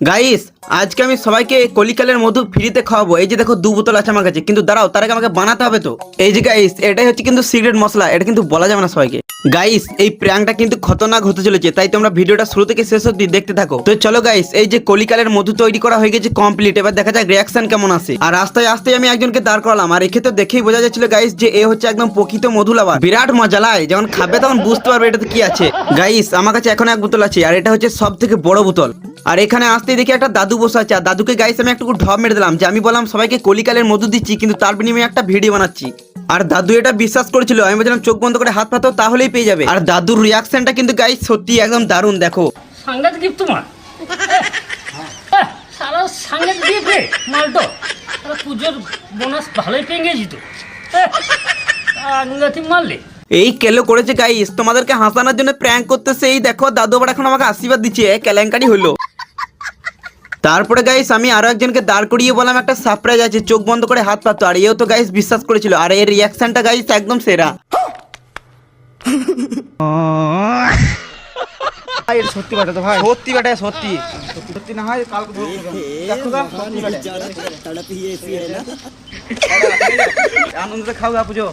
Guys আজকে আমি সবাইকে কলিকালের মধু ফ্রিতে খাওয়াবো। এই যে দেখো, দু বোতল আছে আমার কাছে। কিন্তু দাঁড়াও, তার আগে আমাকে বানাতে হবে তো। এই যে গাইস এটাই হচ্ছে কিন্তু সিক্রেট মশলা। এটা কিন্তু বলা যাবে না সবাইকে। গাইস এই প্র্যাঙ্কটা কিন্তু খতরনাক হতে চলেছে। তাই তোমরা ভিডিওটা শুরু থেকে শেষ অব্দি দেখতে থাকো। তো চলো গাইস এই যে কলিকালের মধু তৈরি করা হয়ে গেছে কমপ্লিট এবার দেখা যাক রিয়াকশন কেমন আসে। আর আস্তে আস্তে আমি একজনকে দাঁড় করালাম। আর এক্ষেত্রে দেখেই বোঝা যাচ্ছিল গাইস যে এ হচ্ছে একদম প্রকৃত মধু লাভার বিরাট মজা লাগে যখন খাবে তখন বুঝতে পারবে এটাতে কি আছে। গাইস আমার কাছে এখন এক বোতল আছে। আর এটা হচ্ছে সব থেকে বড় বোতল। আর এখানে আসতে দেখি একটা দাদু বসে আছে। আর দাদুকে গাইস আমি একটু ঢপ মেরে দিলাম যে আমি বললাম সবাইকে কলিকালের মধু দিচ্ছি কিন্তু তার বিনিময়ে একটা ভিডিও বানাচ্ছি। আর দাদু এটা বিশ্বাস করেছিল আমি বলছিলাম চোখ বন্ধ করে হাত পাতো তাহলেই পেয়ে যাবে। আর দাদুর রিয়াকশনটা কিন্তু গাইস সত্যি একদম দারুণ দেখো। সাংঘাতিক তোমার? এহ, সারা সাংঘাতিক মালটো। পুজোর বোনাস ভালোই পেয়ে গেছি তো। সাংঘাতিক মারলে এই কেলো করেছে গাইস তোমাদেরকে হাসানোর জন্য প্র্যাঙ্ক করতেছে এই দেখো দাদু আবার এখন আমাকে আশীর্বাদ দিচ্ছে কেলেঙ্কারি হলো। তারপরে গাইস আমি আরও একজনকে দাঁড় করিয়ে বললাম, একটা সারপ্রাইজ আছে, চোখ বন্ধ করে হাত পাতো আর এও তো গাইস বিশ্বাস করেছিল, আর এর রিয়াকশনটা গাইস একদম সেরা। সত্যি ভাই। সত্যি সত্যি। আনন্দে খাও গা পুজো।